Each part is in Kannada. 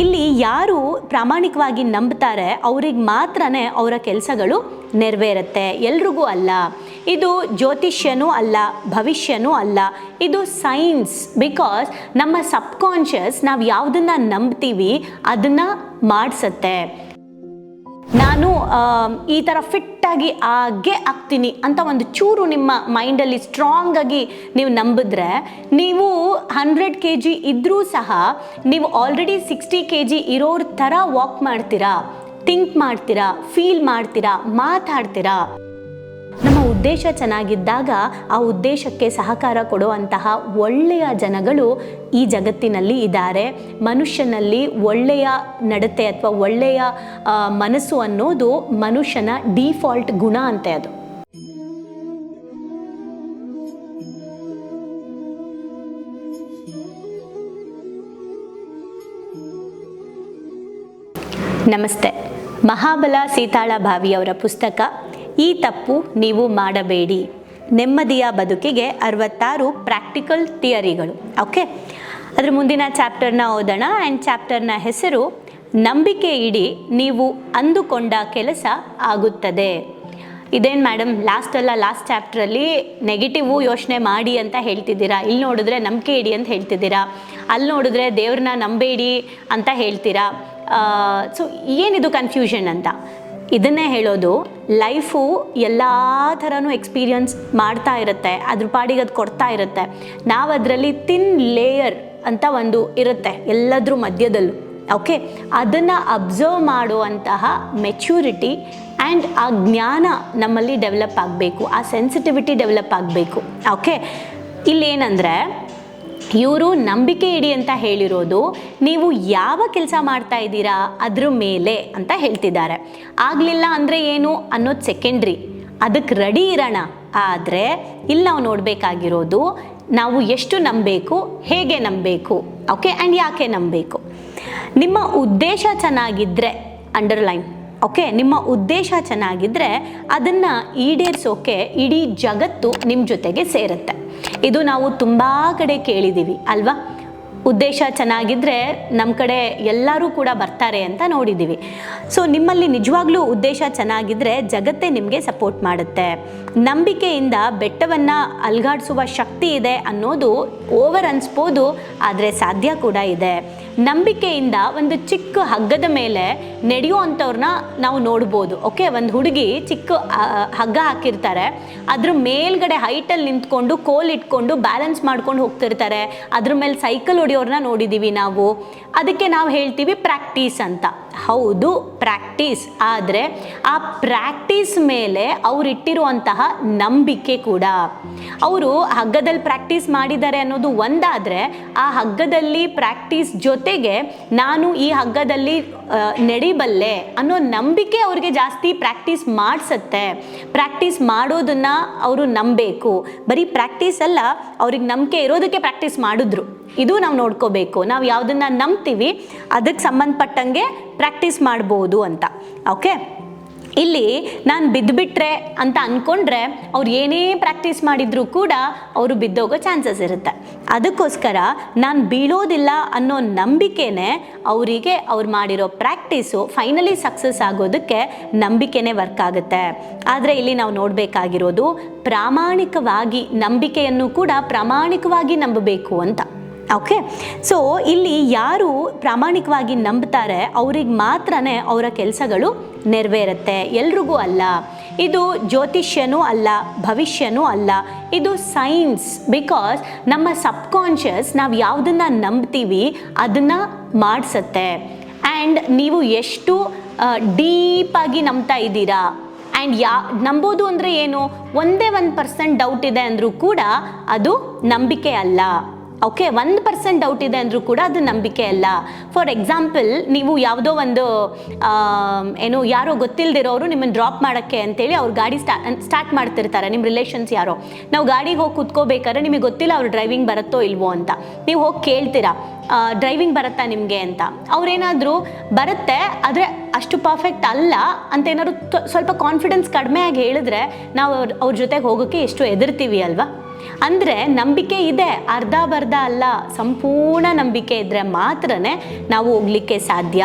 ಇಲ್ಲಿ ಯಾರು ಪ್ರಾಮಾಣಿಕವಾಗಿ ನಂಬ್ತಾರೆ, ಅವ್ರಿಗೆ ಮಾತ್ರನೇ ಅವರ ಕೆಲಸಗಳು ನೆರವೇರುತ್ತೆ. ಎಲ್ರಿಗೂ ಅಲ್ಲ. ಇದು ಜ್ಯೋತಿಷ್ಯನೂ ಅಲ್ಲ, ಭವಿಷ್ಯನೂ ಅಲ್ಲ. ಇದು ಸೈನ್ಸ್. ಬಿಕಾಸ್ ನಮ್ಮ ಸಬ್ಕಾನ್ಷಿಯಸ್ ನಾವು ಯಾವುದನ್ನು ನಂಬ್ತೀವಿ, ಅದನ್ನು ಮಾಡಿಸತ್ತೆ. ನಾನು ಈ ಥರ ಫಿಟ್ಟಾಗಿ ಆಗೆ ಆಗ್ತೀನಿ ಅಂತ ಒಂದು ಚೂರು ನಿಮ್ಮ ಮೈಂಡಲ್ಲಿ ಸ್ಟ್ರಾಂಗಾಗಿ ನೀವು ನಂಬಿದ್ರೆ, ನೀವು ಹಂಡ್ರೆಡ್ ಕೆ ಜಿ ಇದ್ದರೂ ಸಹ ನೀವು ಆಲ್ರೆಡಿ ಸಿಕ್ಸ್ಟಿ ಕೆ ಜಿ ಇರೋರ ಥರ ವಾಕ್ ಮಾಡ್ತೀರಾ ಥಿಂಕ್ ಮಾಡ್ತೀರಾ ಫೀಲ್ ಮಾಡ್ತೀರಾ, ಮಾತಾಡ್ತೀರಾ. ಉದ್ದೇಶ ಚೆನ್ನಾಗಿದ್ದಾಗ ಆ ಉದ್ದೇಶಕ್ಕೆ ಸಹಕಾರ ಕೊಡುವಂತಹ ಒಳ್ಳೆಯ ಜನಗಳು ಈ ಜಗತ್ತಿನಲ್ಲಿ ಇದ್ದಾರೆ. ಮನುಷ್ಯನಲ್ಲಿ ಒಳ್ಳೆಯ ನಡತೆ ಅಥವಾ ಒಳ್ಳೆಯ ಮನಸ್ಸು ಅನ್ನೋದು ಮನುಷ್ಯನ ಡಿಫಾಲ್ಟ್ ಗುಣ ಅಂತೆ ಅದು. ನಮಸ್ತೆ. ಮಹಾಬಲ ಸೀತಾಳ ಭಾವಿಯವರ ಪುಸ್ತಕ ಈ ತಪ್ಪು ನೀವು ಮಾಡಬೇಡಿ. ನೆಮ್ಮದಿಯ ಬದುಕಿಗೆ ಅರವತ್ತಾರು ಪ್ರಾಕ್ಟಿಕಲ್ ಥಿಯರಿಗಳು ಓಕೆ ಅದ್ರ ಮುಂದಿನ ಚಾಪ್ಟರ್ನ ಓದೋಣ. ಆ್ಯಂಡ್ ಚಾಪ್ಟರ್ನ ಹೆಸರು, ನಂಬಿಕೆ ಇಡಿ ನೀವು ಅಂದುಕೊಂಡ ಕೆಲಸ ಆಗುತ್ತದೆ. ಇದೇನು ಮೇಡಮ್ ಲಾಸ್ಟಲ್ಲ ಲಾಸ್ಟ್ ಚಾಪ್ಟ್ರಲ್ಲಿ ನೆಗೆಟಿವು ಯೋಚನೆ ಮಾಡಿ ಅಂತ ಹೇಳ್ತಿದ್ದೀರಾ? ಇಲ್ಲಿ ನೋಡಿದ್ರೆ ನಂಬಿಕೆ ಇಡಿ ಅಂತ ಹೇಳ್ತಿದ್ದೀರಾ? ಅಲ್ಲಿ ನೋಡಿದ್ರೆ ದೇವ್ರನ್ನ ನಂಬೇಡಿ ಅಂತ ಹೇಳ್ತೀರಾ? ಸೊ ಏನಿದು ಕನ್ಫ್ಯೂಷನ್ ಅಂತ? ಇದನ್ನೇ ಹೇಳೋದು, ಲೈಫು ಎಲ್ಲ ಥರನೂ ಎಕ್ಸ್ಪೀರಿಯನ್ಸ್ ಮಾಡ್ತಾ ಇರುತ್ತೆ, ಅದ್ರ ಪಾಡಿಗೆ ಅದು ಕೊಡ್ತಾ ಇರುತ್ತೆ. ನಾವು ಅದರಲ್ಲಿ ತಿನ್ ಲೇಯರ್ ಅಂತ ಒಂದು ಇರುತ್ತೆ, ಎಲ್ಲದ್ರ ಮಧ್ಯದಲ್ಲೂ ಓಕೆ ಅದನ್ನು ಅಬ್ಸರ್ವ್ ಮಾಡುವಂತಹ ಮೆಚ್ಯೂರಿಟಿ ಆ್ಯಂಡ್ ಆ ಜ್ಞಾನ ನಮ್ಮಲ್ಲಿ ಡೆವಲಪ್ ಆಗಬೇಕು, ಆ ಸೆನ್ಸಿಟಿವಿಟಿ ಡೆವಲಪ್ ಆಗಬೇಕು ಓಕೆ ಇಲ್ಲೇನಂದರೆ ಇವರು ನಂಬಿಕೆ ಇಡಿ ಅಂತ ಹೇಳಿರೋದು, ನೀವು ಯಾವ ಕೆಲಸ ಮಾಡ್ತಾ ಇದ್ದೀರಾ ಅದ್ರ ಮೇಲೆ ಅಂತ ಹೇಳ್ತಿದ್ದಾರೆ. ಆಗಲಿಲ್ಲ ಅಂದರೆ ಏನು ಅನ್ನೋದು ಸೆಕೆಂಡ್ರಿ ಅದಕ್ಕೆ ರೆಡಿ ಇರೋಣ. ಆದರೆ ಇಲ್ಲಿ ನಾವು ನೋಡಬೇಕಾಗಿರೋದು, ನಾವು ಎಷ್ಟು ನಂಬಬೇಕು ಹೇಗೆ ನಂಬಬೇಕು ಓಕೆ ಆ್ಯಂಡ್ ಯಾಕೆ ನಂಬಬೇಕು ನಿಮ್ಮ ಉದ್ದೇಶ ಚೆನ್ನಾಗಿದ್ದರೆ ಅಂಡರ್ಲೈನ್ ಓಕೆ, ನಿಮ್ಮ ಉದ್ದೇಶ ಚೆನ್ನಾಗಿದ್ದರೆ ಅದನ್ನು ಈಡೇರಿಸೋಕೆ ಇಡೀ ಜಗತ್ತು ನಿಮ್ಮ ಜೊತೆಗೆ ಸೇರುತ್ತೆ. ಇದು ನಾವು ತುಂಬ ಕಡೆ ಕೇಳಿದ್ದೀವಿ ಅಲ್ವಾ? ಉದ್ದೇಶ ಚೆನ್ನಾಗಿದ್ದರೆ ನಮ್ಮ ಕಡೆ ಎಲ್ಲರೂ ಕೂಡ ಬರ್ತಾರೆ ಅಂತ ನೋಡಿದ್ದೀವಿ ಸೊ ನಿಮ್ಮಲ್ಲಿ ನಿಜವಾಗ್ಲೂ ಉದ್ದೇಶ ಚೆನ್ನಾಗಿದ್ದರೆ ಜಗತ್ತೇ ನಿಮಗೆ ಸಪೋರ್ಟ್ ಮಾಡುತ್ತೆ. ನಂಬಿಕೆಯಿಂದ ಬೆಟ್ಟವನ್ನು ಅಲ್ಗಾಡಿಸುವ ಶಕ್ತಿ ಇದೆ ಅನ್ನೋದು ಓವರ್ ಅನ್ಸ್ಬೋದು, ಆದರೆ ಸಾಧ್ಯ ಕೂಡ ಇದೆ. ನಂಬಿಕೆಯಿಂದ ಒಂದು ಚಿಕ್ಕ ಹಗ್ಗದ ಮೇಲೆ ನಡೆಯುವಂಥವ್ರನ್ನ ನಾವು ನೋಡ್ಬೋದು. ಓಕೆ ಒಂದು ಹುಡುಗಿ ಚಿಕ್ಕ ಹಗ್ಗ ಹಾಕಿರ್ತಾರೆ. ಅದ್ರ ಮೇಲ್ಗಡೆ ಹೈಟಲ್ಲಿ ನಿಂತ್ಕೊಂಡು ಕೋಲ್ ಇಟ್ಕೊಂಡು ಬ್ಯಾಲೆನ್ಸ್ ಮಾಡ್ಕೊಂಡು ಹೋಗ್ತಿರ್ತಾರೆ. ಅದ್ರ ಮೇಲೆ ಸೈಕಲ್ ಹೊಡೆಯೋರನ್ನ ನೋಡಿದ್ದೀವಿ ನಾವು. ಅದಕ್ಕೆ ನಾವು ಹೇಳ್ತೀವಿ ಪ್ರಾಕ್ಟೀಸ್ ಅಂತ. ಹೌದು ಪ್ರಾಕ್ಟೀಸ್ ಆದರೆ ಆ ಪ್ರಾಕ್ಟೀಸ್ ಮೇಲೆ ಅವರಿಟ್ಟಿರುವಂತಹ ನಂಬಿಕೆ ಕೂಡ. ಅವರು ಹಗ್ಗದಲ್ಲಿ ಪ್ರಾಕ್ಟೀಸ್ ಮಾಡಿದ್ದಾರೆ ಅನ್ನೋದು ಒಂದಾದರೆ ಆ ಹಗ್ಗದಲ್ಲಿ ಪ್ರಾಕ್ಟೀಸ್ ಜೊತೆಗೆ ನಾನು ಈ ಹಗ್ಗದಲ್ಲಿ ನಡಿಬಲ್ಲೆ ಅನ್ನೋ ನಂಬಿಕೆ ಅವ್ರಿಗೆ ಜಾಸ್ತಿ ಪ್ರಾಕ್ಟೀಸ್ ಮಾಡಿಸತ್ತೆ. ಪ್ರಾಕ್ಟೀಸ್ ಮಾಡೋದನ್ನು ಅವರು ನಂಬಬೇಕು ಬರೀ ಪ್ರಾಕ್ಟೀಸ್ ಅಲ್ಲ, ಅವ್ರಿಗೆ ನಂಬಿಕೆ ಇರೋದಕ್ಕೆ ಪ್ರಾಕ್ಟೀಸ್ ಮಾಡಿದ್ರು. ಇದು ನಾವು ನೋಡ್ಕೋಬೇಕು. ನಾವು ಯಾವುದನ್ನ ನಂಬ್ತೀವಿ ಅದಕ್ಕೆ ಸಂಬಂಧಪಟ್ಟಂಗೆ ಪ್ರಾಕ್ಟೀಸ್ ಮಾಡ್ಬೋದು ಅಂತ. ಓಕೆ ಇಲ್ಲಿ ನಾನು ಬಿದ್ದುಬಿಟ್ರೆ ಅಂತ ಅಂದ್ಕೊಂಡ್ರೆ ಅವ್ರು ಏನೇ ಪ್ರಾಕ್ಟೀಸ್ ಮಾಡಿದರೂ ಕೂಡ ಅವರು ಬಿದ್ದೋಗೋ ಚಾನ್ಸಸ್ ಇರುತ್ತೆ. ಅದಕ್ಕೋಸ್ಕರ ನಾನು ಬೀಳೋದಿಲ್ಲ ಅನ್ನೋ ನಂಬಿಕೆನೇ ಅವರಿಗೆ ಅವ್ರು ಮಾಡಿರೋ ಪ್ರಾಕ್ಟೀಸು ಫೈನಲಿ ಸಕ್ಸಸ್ ಆಗೋದಕ್ಕೆ ನಂಬಿಕೆನೇ ವರ್ಕ್ ಆಗುತ್ತೆ. ಆದರೆ ಇಲ್ಲಿ ನಾವು ನೋಡಬೇಕಾಗಿರೋದು ಪ್ರಾಮಾಣಿಕವಾಗಿ ನಂಬಿಕೆಯನ್ನು ಕೂಡ ಪ್ರಾಮಾಣಿಕವಾಗಿ ನಂಬಬೇಕು ಅಂತ. ಓಕೆ ಸೊ ಇಲ್ಲಿ ಯಾರು ಪ್ರಾಮಾಣಿಕವಾಗಿ ನಂಬ್ತಾರೆ, ಅವ್ರಿಗೆ ಮಾತ್ರನೇ ಅವರ ಕೆಲಸಗಳು ನೆರವೇರುತ್ತೆ. ಎಲ್ರಿಗೂ ಅಲ್ಲ. ಇದು ಜ್ಯೋತಿಷ್ಯನೂ ಅಲ್ಲ, ಭವಿಷ್ಯನೂ ಅಲ್ಲ. ಇದು ಸೈನ್ಸ್ ಬಿಕಾಸ್ ನಮ್ಮ ಸಬ್ಕಾನ್ಷಿಯಸ್ ನಾವು ಯಾವುದನ್ನು ನಂಬ್ತೀವಿ, ಅದನ್ನು ಮಾಡಿಸತ್ತೆ. ಆ್ಯಂಡ್ ನೀವು ಎಷ್ಟು ಡೀಪಾಗಿ ನಂಬ್ತಾ ಇದ್ದೀರಾ? ಆ್ಯಂಡ್ ಯಾ, ನಂಬೋದು ಅಂದರೆ ಏನು? ಒಂದೇ ಒಂದು ಪರ್ಸೆಂಟ್ ಡೌಟ್ ಇದೆ ಅಂದರೂ ಕೂಡ ಅದು ನಂಬಿಕೆ ಅಲ್ಲ. ಓಕೆ ಒಂದು ಪರ್ಸೆಂಟ್ ಡೌಟ್ ಇದೆ ಅಂದರೂ ಕೂಡ ಅದು ನಂಬಿಕೆ ಅಲ್ಲ. ಫಾರ್ ಎಕ್ಸಾಂಪಲ್ ನೀವು ಯಾವುದೋ ಒಂದು ಏನು ಯಾರೋ ಗೊತ್ತಿಲ್ಲದಿರೋರು ನಿಮ್ಮನ್ನು ಡ್ರಾಪ್ ಮಾಡೋಕ್ಕೆ ಅಂತೇಳಿ ಅವ್ರು ಗಾಡಿ ಸ್ಟಾ ಸ್ಟಾರ್ಟ್ ಮಾಡ್ತಿರ್ತಾರೆ ನಿಮ್ಮ ರಿಲೇಷನ್ಸ್ ಯಾರೋ. ನಾವು ಗಾಡಿಗೆ ಹೋಗಿ ಕುತ್ಕೋಬೇಕಾದ್ರೆ ನಿಮಗೆ ಗೊತ್ತಿಲ್ಲ ಅವ್ರು ಡ್ರೈವಿಂಗ್ ಬರುತ್ತೋ ಇಲ್ವೋ ಅಂತ. ನೀವು ಹೋಗಿ ಕೇಳ್ತೀರಾ ಡ್ರೈವಿಂಗ್ ಬರುತ್ತಾ ನಿಮಗೆ ಅಂತ. ಅವ್ರೇನಾದರೂ ಬರುತ್ತೆ, ಆದರೆ ಅಷ್ಟು ಪರ್ಫೆಕ್ಟ್ ಅಲ್ಲ ಅಂತ ಏನಾದ್ರು ಸ್ವಲ್ಪ ಕಾನ್ಫಿಡೆನ್ಸ್ ಕಡಿಮೆ ಆಗಿ ಹೇಳಿದ್ರೆ ನಾವು ಅವ್ರ ಅವ್ರ ಜೊತೆಗೆ ಹೋಗೋಕ್ಕೆ ಎಷ್ಟು ಹೆದರ್ತೀವಿ ಅಲ್ವಾ? ಅಂದರೆ ನಂಬಿಕೆ ಇದೆ, ಅರ್ಧ ಬರ್ಧ ಅಲ್ಲ, ಸಂಪೂರ್ಣ ನಂಬಿಕೆ ಇದ್ದರೆ ಮಾತ್ರ ನಾವು ಹೋಗ್ಲಿಕ್ಕೆ ಸಾಧ್ಯ.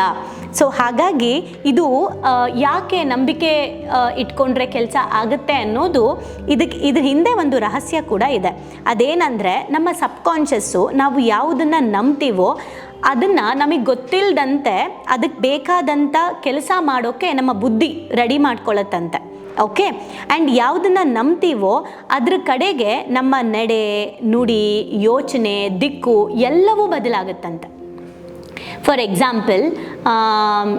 ಸೊ ಹಾಗಾಗಿ ಇದು ಯಾಕೆ ನಂಬಿಕೆ ಇಟ್ಕೊಂಡ್ರೆ ಕೆಲಸ ಆಗುತ್ತೆ ಅನ್ನೋದು ಇದಕ್ಕೆ ಇದ್ರ ಹಿಂದೆ ಒಂದು ರಹಸ್ಯ ಕೂಡ ಇದೆ. ಅದೇನಂದರೆ ನಮ್ಮ ಸಬ್ಕಾನ್ಷಿಯಸ್ಸು ನಾವು ಯಾವುದನ್ನು ನಂಬ್ತೀವೋ ಅದನ್ನು ನಮಗೆ ಗೊತ್ತಿಲ್ಲದಂತೆ ಅದಕ್ಕೆ ಬೇಕಾದಂಥ ಕೆಲಸ ಮಾಡೋಕ್ಕೆ ನಮ್ಮ ಬುದ್ಧಿ ರೆಡಿ ಮಾಡ್ಕೊಳ್ಳುತ್ತಂತೆ ಓಕೆ ಆ್ಯಂಡ್ ಯಾವುದನ್ನು ನಂಬ್ತೀವೋ ಅದ್ರ ಕಡೆಗೆ ನಮ್ಮ ನಡೆ, ನುಡಿ, ಯೋಚನೆ, ದಿಕ್ಕು ಎಲ್ಲವೂ ಬದಲಾಗುತ್ತಂತೆ. ಫಾರ್ ಎಕ್ಸಾಂಪಲ್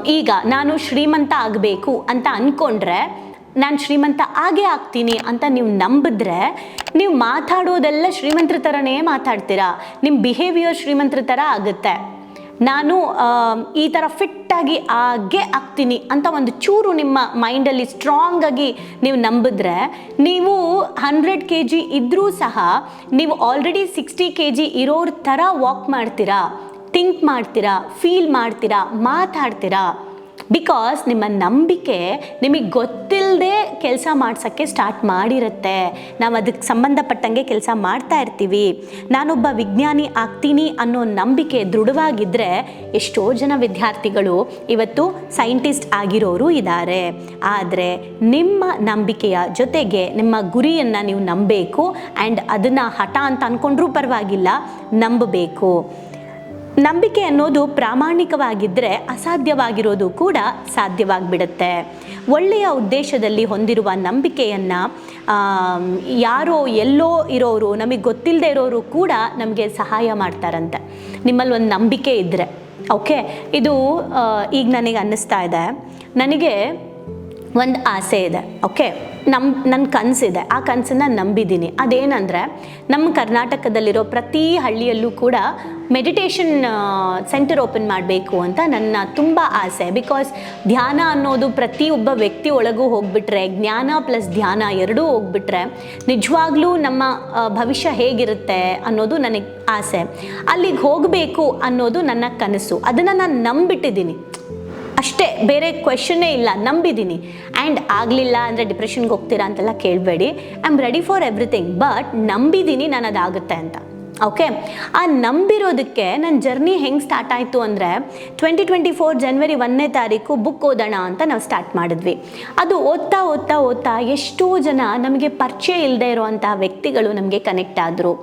ಈಗ ನಾನು ಶ್ರೀಮಂತ ಆಗಬೇಕು ಅಂತ ಅಂದ್ಕೊಂಡ್ರೆ ನಾನು ಶ್ರೀಮಂತ ಆಗೇ ಆಗ್ತೀನಿ ಅಂತ ನೀವು ನಂಬಿದ್ರೆ ನೀವು ಮಾತಾಡೋದೆಲ್ಲ ಶ್ರೀಮಂತರ ಥರನೇ ಮಾತಾಡ್ತೀರಾ. ನಿಮ್ಮ ಬಿಹೇವಿಯರ್ ಶ್ರೀಮಂತರ ಥರ ಆಗುತ್ತೆ. ನಾನು ಈ ಥರ ಫಿಟ್ಟಾಗಿ ಆಗೆ ಆಗ್ತೀನಿ ಅಂತ ಒಂದು ಚೂರು ನಿಮ್ಮ ಮೈಂಡಲ್ಲಿ ಸ್ಟ್ರಾಂಗಾಗಿ ನೀವು ನಂಬಿದ್ರೆ, ನೀವು ಹಂಡ್ರೆಡ್ ಕೆ ಜಿ ಇದ್ದರೂ ಸಹ ನೀವು ಆಲ್ರೆಡಿ ಸಿಕ್ಸ್ಟಿ ಕೆ ಜಿ ಇರೋರ ಥರ ವಾಕ್ ಮಾಡ್ತೀರಾ ಥಿಂಕ್ ಮಾಡ್ತೀರಾ ಫೀಲ್ ಮಾಡ್ತೀರಾ, ಮಾತಾಡ್ತೀರಾ ಬಿಕಾಸ್ ನಿಮ್ಮ ನಂಬಿಕೆ ನಿಮಗೆ ಗೊತ್ತಿಲ್ಲದೆ ಕೆಲಸ ಮಾಡ್ಸೋಕ್ಕೆ ಸ್ಟಾರ್ಟ್ ಮಾಡಿರುತ್ತೆ. ನಾವು ಅದಕ್ಕೆ ಸಂಬಂಧಪಟ್ಟಂಗೆ ಕೆಲಸ ಮಾಡ್ತಾ ಇರ್ತೀವಿ. ನಾನೊಬ್ಬ ವಿಜ್ಞಾನಿ ಆಗ್ತೀನಿ ಅನ್ನೋ ನಂಬಿಕೆ ದೃಢವಾಗಿದ್ದರೆ ಎಷ್ಟೋ ಜನ ವಿದ್ಯಾರ್ಥಿಗಳು ಇವತ್ತು ಸೈಂಟಿಸ್ಟ್ ಆಗಿರೋರು ಇದ್ದಾರೆ. ಆದರೆ ನಿಮ್ಮ ನಂಬಿಕೆಯ ಜೊತೆಗೆ ನಿಮ್ಮ ಗುರಿಯನ್ನು ನೀವು ನಂಬಬೇಕು. ಆ್ಯಂಡ್ ಅದನ್ನು ಹಠ ಅಂತ ಅಂದ್ಕೊಂಡ್ರೂ ಪರವಾಗಿಲ್ಲ, ನಂಬಬೇಕು. ನಂಬಿಕೆ ಅನ್ನೋದು ಪ್ರಾಮಾಣಿಕವಾಗಿದ್ದರೆ ಅಸಾಧ್ಯವಾಗಿರೋದು ಕೂಡ ಸಾಧ್ಯವಾಗಿಬಿಡುತ್ತೆ. ಒಳ್ಳೆಯ ಉದ್ದೇಶದಲ್ಲಿ ಹೊಂದಿರುವ ನಂಬಿಕೆಯನ್ನು ಯಾರೋ ಎಲ್ಲೋ ಇರೋರು, ನಮಗೆ ಗೊತ್ತಿಲ್ಲದೆ ಇರೋರು ಕೂಡ ನಮಗೆ ಸಹಾಯ ಮಾಡ್ತಾರಂತೆ. ನಿಮ್ಮಲ್ಲಿ ಒಂದು ನಂಬಿಕೆ ಇದ್ದರೆ ಓಕೆ? ಇದು ಈಗ ನನಗೆ ಅನ್ನಿಸ್ತಾ ಇದೆ. ನನಗೆ ಒಂದು ಆಸೆ ಇದೆ. ಓಕೆ? ನಮ್ಮ ನನ್ನ ಕನಸಿದೆ. ಆ ಕನಸನ್ನು ನಂಬಿದ್ದೀನಿ. ಅದೇನಂದರೆ ನಮ್ಮ ಕರ್ನಾಟಕದಲ್ಲಿರೋ ಪ್ರತಿ ಹಳ್ಳಿಯಲ್ಲೂ ಕೂಡ ಮೆಡಿಟೇಷನ್ ಸೆಂಟರ್ ಓಪನ್ ಮಾಡಬೇಕು ಅಂತ ನನ್ನ ತುಂಬ ಆಸೆ. ಬಿಕಾಸ್ ಧ್ಯಾನ ಅನ್ನೋದು ಪ್ರತಿಯೊಬ್ಬ ವ್ಯಕ್ತಿ ಒಳಗೂ ಹೋಗ್ಬಿಟ್ರೆ, ಜ್ಞಾನ ಪ್ಲಸ್ ಧ್ಯಾನ ಎರಡೂ ಹೋಗ್ಬಿಟ್ರೆ, ನಿಜವಾಗ್ಲೂ ನಮ್ಮ ಭವಿಷ್ಯ ಹೇಗಿರುತ್ತೆ ಅನ್ನೋದು ನನಗೆ ಆಸೆ. ಅಲ್ಲಿಗೆ ಹೋಗಬೇಕು ಅನ್ನೋದು ನನ್ನ ಕನಸು. ಅದನ್ನು ನಾನು ನಂಬಿಟ್ಟಿದ್ದೀನಿ. ಅಷ್ಟೇ, ಬೇರೆ ಕ್ವೆಶನ್ನೇ ಇಲ್ಲ, ನಂಬಿದ್ದೀನಿ. ಆ್ಯಂಡ್ ಆಗಲಿಲ್ಲ ಅಂದರೆ ಡಿಪ್ರೆಷನ್ಗೆ ಹೋಗ್ತೀರಾ ಅಂತೆಲ್ಲ ಕೇಳಬೇಡಿ. I am ready for everything but ನಂಬಿದ್ದೀನಿ ನಾನು ಅದಾಗುತ್ತೆ ಅಂತ. ಓಕೆ ಆ ನಂಬಿರೋದಕ್ಕೆ ನನ್ನ ಜರ್ನಿ ಹೆಂಗೆ ಸ್ಟಾರ್ಟ್ ಆಯಿತು ಅಂದರೆ ಟ್ವೆಂಟಿ ಟ್ವೆಂಟಿ ಫೋರ್ ಜನ್ವರಿ ಒಂದನೇ ತಾರೀಕು ಬುಕ್ ಓದೋಣ ಅಂತ ನಾವು ಸ್ಟಾರ್ಟ್ ಮಾಡಿದ್ವಿ. ಅದು ಓದ್ತಾ ಓದ್ತಾ ಓದ್ತಾ ಎಷ್ಟೋ ಜನ ನಮಗೆ ಪರಿಚಯ ಇಲ್ಲದೆ ಇರುವಂತಹ ವ್ಯಕ್ತಿಗಳು ನಮಗೆ ಕನೆಕ್ಟ್ ಆದರು.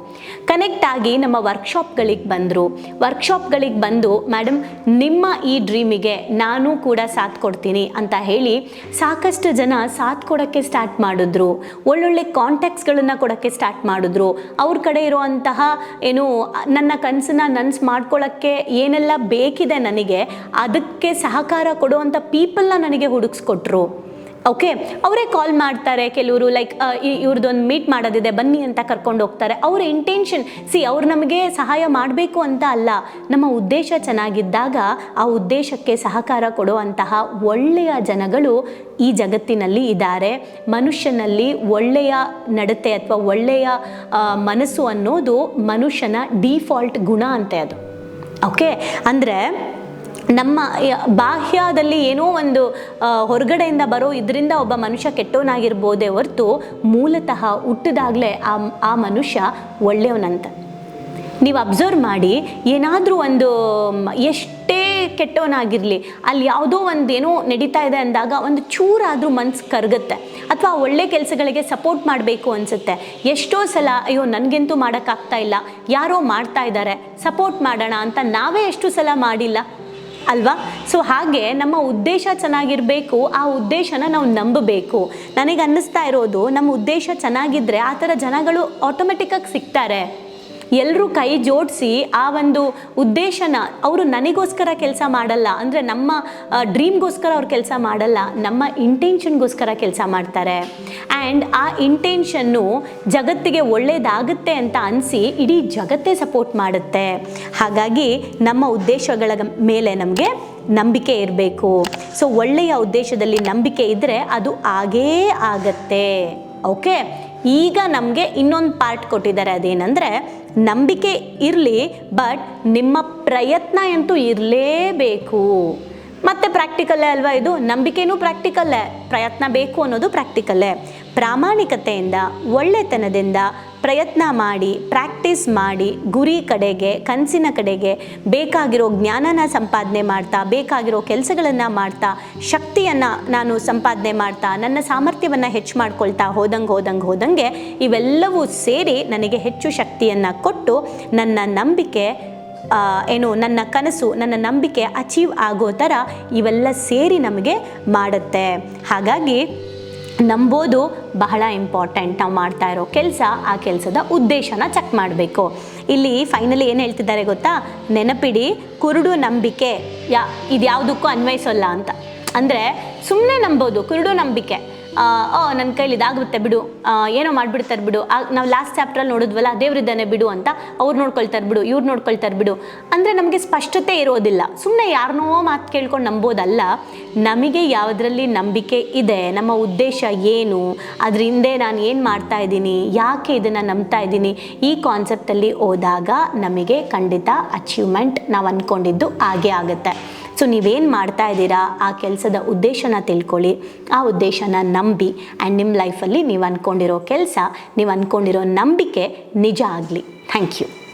ಕನೆಕ್ಟ್ ಆಗಿ ನಮ್ಮ ವರ್ಕ್ಶಾಪ್ಗಳಿಗೆ ಬಂದರು. ವರ್ಕ್ಶಾಪ್ಗಳಿಗೆ ಬಂದು ಮೇಡಮ್ ನಿಮ್ಮ ಈ ಡ್ರೀಮಿಗೆ ನಾನು ಕೂಡ ಸಾಥ್ ಕೊಡ್ತೀನಿ ಅಂತ ಹೇಳಿ ಸಾಕಷ್ಟು ಜನ ಸಾಥ್ ಕೊಡೋಕ್ಕೆ ಸ್ಟಾರ್ಟ್ ಮಾಡಿದ್ರು. ಒಳ್ಳೊಳ್ಳೆ ಕಾಂಟ್ಯಾಕ್ಟ್ಸ್ಗಳನ್ನು ಕೊಡೋಕ್ಕೆ ಸ್ಟಾರ್ಟ್ ಮಾಡಿದ್ರು. ಅವ್ರ ಕಡೆ ಇರುವಂತಹ ಏನು ನನ್ನ ಕನಸನ್ನ ನನ್ಸ್ ಮಾಡ್ಕೊಳ್ಳೋಕ್ಕೆ ಏನೆಲ್ಲ ಬೇಕಿದೆ ನನಗೆ ಅದಕ್ಕೆ ಸಹಕಾರ ಕೊಡುವಂಥ ಪೀಪಲ್ನ ನನಗೆ ಹುಡುಕ್ಸ್ಕೊಟ್ರು. ಓಕೆ ಅವರೇ ಕಾಲ್ ಮಾಡ್ತಾರೆ, ಕೆಲವರು ಲೈಕ್ ಇವ್ರದ್ದೊಂದು ಮೀಟ್ ಮಾಡೋದಿದೆ, ಬನ್ನಿ ಅಂತ ಕರ್ಕೊಂಡು ಹೋಗ್ತಾರೆ. ಅವ್ರ ಇಂಟೆನ್ಷನ್ ಸಿ ಅವ್ರು ನಮಗೆ ಸಹಾಯ ಮಾಡಬೇಕು ಅಂತ ಅಲ್ಲ, ನಮ್ಮ ಉದ್ದೇಶ ಚೆನ್ನಾಗಿದ್ದಾಗ ಆ ಉದ್ದೇಶಕ್ಕೆ ಸಹಕಾರ ಕೊಡುವಂತಹ ಒಳ್ಳೆಯ ಜನಗಳು ಈ ಜಗತ್ತಿನಲ್ಲಿ ಇದ್ದಾರೆ. ಮನುಷ್ಯನಲ್ಲಿ ಒಳ್ಳೆಯ ನಡತೆ ಅಥವಾ ಒಳ್ಳೆಯ ಮನಸ್ಸು ಅನ್ನೋದು ಮನುಷ್ಯನ ಡಿಫಾಲ್ಟ್ ಗುಣ ಅಂತೆ ಅದು. ಓಕೆ ಅಂದರೆ ನಮ್ಮ ಬಾಹ್ಯದಲ್ಲಿ ಏನೋ ಒಂದು ಹೊರಗಡೆಯಿಂದ ಬರೋ ಇದರಿಂದ ಒಬ್ಬ ಮನುಷ್ಯ ಕೆಟ್ಟವನಾಗಿರ್ಬೋದೇ ಹೊರತು ಮೂಲತಃ ಹುಟ್ಟಿದಾಗಲೇ ಆ ಆ ಮನುಷ್ಯ ಒಳ್ಳೆಯವನಂತ. ನೀವು ಅಬ್ಸರ್ವ್ ಮಾಡಿ, ಏನಾದರೂ ಒಂದು ಎಷ್ಟೇ ಕೆಟ್ಟವನಾಗಿರಲಿ, ಅಲ್ಲಿ ಯಾವುದೋ ಒಂದು ಏನೋ ನಡೀತಾ ಇದೆ ಅಂದಾಗ ಒಂದು ಚೂರಾದರೂ ಮನ್ಸು ಕರಗುತ್ತೆ. ಅಥವಾ ಒಳ್ಳೆ ಕೆಲಸಗಳಿಗೆ ಸಪೋರ್ಟ್ ಮಾಡಬೇಕು ಅನಿಸುತ್ತೆ. ಎಷ್ಟೋ ಸಲ, ಅಯ್ಯೋ, ನನಗಂತೂ ಮಾಡೋಕ್ಕಾಗ್ತಾ ಇಲ್ಲ. ಯಾರೋ ಮಾಡ್ತಾ ಇದ್ದಾರೆ. ಸಪೋರ್ಟ್ ಮಾಡೋಣ ಅಂತ ನಾವೇ ಎಷ್ಟು ಸಲ ಮಾಡಿಲ್ಲ. ಅಲ್ವಾ? ಸೊ ಹಾಗೆ ನಮ್ಮ ಉದ್ದೇಶ ಚೆನ್ನಾಗಿರಬೇಕು, ಆ ಉದ್ದೇಶನ ನಾವು ನಂಬಬೇಕು. ನನಗೆ ಅನ್ನಿಸ್ತಾ ಇರೋದು, ನಮ್ಮ ಉದ್ದೇಶ ಚೆನ್ನಾಗಿದ್ದರೆ ಆ ಥರ ಜನಗಳು ಆಟೋಮೆಟಿಕ್ಕಾಗಿ ಸಿಗ್ತಾರೆ. ಎಲ್ಲರೂ ಕೈ ಜೋಡಿಸಿ ಆ ಒಂದು ಉದ್ದೇಶನ ಅವರು ನನಗೋಸ್ಕರ ಕೆಲಸ ಮಾಡಲ್ಲ. ಅಂದರೆ ನಮ್ಮ ಡ್ರೀಮ್ಗೋಸ್ಕರ ಅವ್ರು ಕೆಲಸ ಮಾಡಲ್ಲ. ನಮ್ಮ ಇಂಟೆನ್ಷನ್ಗೋಸ್ಕರ ಕೆಲಸ ಮಾಡ್ತಾರೆ. ಆ್ಯಂಡ್ ಆ ಇಂಟೆನ್ಷನ್ನು ಜಗತ್ತಿಗೆ ಒಳ್ಳೆಯದಾಗುತ್ತೆ ಅಂತ ಅನಿಸಿ ಇಡೀ ಜಗತ್ತೇ ಸಪೋರ್ಟ್ ಮಾಡುತ್ತೆ. ಹಾಗಾಗಿ ನಮ್ಮ ಉದ್ದೇಶಗಳ ಮೇಲೆ ನಮಗೆ ನಂಬಿಕೆ ಇರಬೇಕು. ಸೊ ಒಳ್ಳೆಯ ಉದ್ದೇಶದಲ್ಲಿ ನಂಬಿಕೆ ಇದ್ದರೆ ಅದು ಆಗೇ ಆಗತ್ತೆ. ಓಕೆ ಈಗ ನಮಗೆ ಇನ್ನೊಂದು ಪಾರ್ಟ್ ಕೊಟ್ಟಿದ್ದಾರೆ. ಅದೇನೆಂದರೆ, ನಂಬಿಕೆ ಇರಲಿ ಬಟ್ ನಿಮ್ಮ ಪ್ರಯತ್ನ ಅಂತೂ ಇರಲೇಬೇಕು. ಮತ್ತೆ ಪ್ರಾಕ್ಟಿಕಲ್ಲೇ ಅಲ್ವಾ ಇದು? ನಂಬಿಕೆನೂ ಪ್ರಾಕ್ಟಿಕಲ್ಲೇ ಪ್ರಯತ್ನ ಬೇಕು ಅನ್ನೋದು ಪ್ರಾಕ್ಟಿಕಲ್ಲೇ ಪ್ರಾಮಾಣಿಕತೆಯಿಂದ, ಒಳ್ಳೆತನದಿಂದ ಪ್ರಯತ್ನ ಮಾಡಿ, ಪ್ರಾಕ್ಟೀಸ್ ಮಾಡಿ, ಗುರಿ ಕಡೆಗೆ, ಕನಸಿನ ಕಡೆಗೆ ಬೇಕಾಗಿರೋ ಜ್ಞಾನನ ಸಂಪಾದನೆ ಮಾಡ್ತಾ, ಬೇಕಾಗಿರೋ ಕೆಲಸಗಳನ್ನು ಮಾಡ್ತಾ, ಶಕ್ತಿಯನ್ನು ನಾನು ಸಂಪಾದನೆ ಮಾಡ್ತಾ, ನನ್ನ ಸಾಮರ್ಥ್ಯವನ್ನು ಹೆಚ್ಚು ಮಾಡ್ಕೊಳ್ತಾ ಹೋದಂಗೆ ಹೋದಂಗೆ ಹೋದಂಗೆ ಇವೆಲ್ಲವೂ ಸೇರಿ ನನಗೆ ಹೆಚ್ಚು ಶಕ್ತಿಯನ್ನು ಕೊಟ್ಟು ನನ್ನ ನಂಬಿಕೆ ಏನು ನನ್ನ ಕನಸು, ನನ್ನ ನಂಬಿಕೆ ಅಚೀವ್ ಆಗೋ ಥರ ಇವೆಲ್ಲ ಸೇರಿ ನಮಗೆ ಮಾಡುತ್ತೆ. ಹಾಗಾಗಿ ನಂಬೋದು ಬಹಳ ಇಂಪಾರ್ಟೆಂಟ್ ನಾವು ಮಾಡ್ತಾ ಇರೋ ಕೆಲಸ, ಆ ಕೆಲಸದ ಉದ್ದೇಶನ ಚೆಕ್ ಮಾಡಬೇಕು. ಇಲ್ಲಿ ಫೈನಲಿ ಏನು ಹೇಳ್ತಿದ್ದಾರೆ ಗೊತ್ತಾ? ನೆನಪಿಡಿ, ಕುರುಡು ನಂಬಿಕೆ, ಯಾ ಇದು ಯಾವುದಕ್ಕೂ ಅನ್ವಯಿಸೋಲ್ಲ ಅಂತ. ಅಂದರೆ ಸುಮ್ಮನೆ ನಂಬೋದು, ಕುರುಡು ನಂಬಿಕೆ. ಓ ನನ್ನ ಕೈಲಿ ಇದಾಗುತ್ತೆ, ಬಿಡು. ಏನೋ ಮಾಡಿಬಿಡ್ತಾರೆ, ಬಿಡು. ನಾವು ಲಾಸ್ಟ್ ಚಾಪ್ಟ್ರಲ್ಲಿ ನೋಡಿದ್ವಲ್ಲ, ದೇವ್ರಿದ್ದಾನೆ ಬಿಡು ಅಂತ, ಅವ್ರು ನೋಡ್ಕೊಳ್ತಾರೆ, ಬಿಡು, ಇವ್ರು ನೋಡ್ಕೊಳ್ತಾರೆ, ಬಿಡು. ಅಂದರೆ ನಮಗೆ ಸ್ಪಷ್ಟತೆ ಇರೋದಿಲ್ಲ. ಸುಮ್ಮನೆ ಯಾರನ್ನೋ ಮಾತು ಕೇಳ್ಕೊಂಡು ನಂಬೋದಲ್ಲ, ನಮಗೆ ಯಾವುದರಲ್ಲಿ ನಂಬಿಕೆ ಇದೆ, ನಮ್ಮ ಉದ್ದೇಶ ಏನು, ಅದ್ರ ಹಿಂದೆ ನಾನು ಏನು ಮಾಡ್ತಾ ಇದ್ದೀನಿ, ಯಾಕೆ ಇದನ್ನು ನಂಬ್ತಾ ಇದ್ದೀನಿ, ಈ ಕಾನ್ಸೆಪ್ಟಲ್ಲಿ ಹೋದಾಗ ನಮಗೆ ಖಂಡಿತ ಅಚೀವ್ಮೆಂಟ್ ನಾವು ಅಂದ್ಕೊಂಡಿದ್ದು ಆಗೇ ಆಗುತ್ತೆ. ಸೊ ನೀವೇನು ಮಾಡ್ತಾ ಇದ್ದೀರಾ? ಆ ಕೆಲಸದ ಉದ್ದೇಶನ ತಿಳ್ಕೊಳ್ಳಿ. ಆ ಉದ್ದೇಶನ ನಂಬಿ ಆ್ಯಂಡ್ ನಿಮ್ಮ ಲೈಫಲ್ಲಿ ನೀವು ಅಂದ್ಕೊಂಡಿರೋ ಕೆಲಸ, ನೀವು ಅಂದ್ಕೊಂಡಿರೋ ನಂಬಿಕೆ ನಿಜ ಆಗಲಿ. Thank you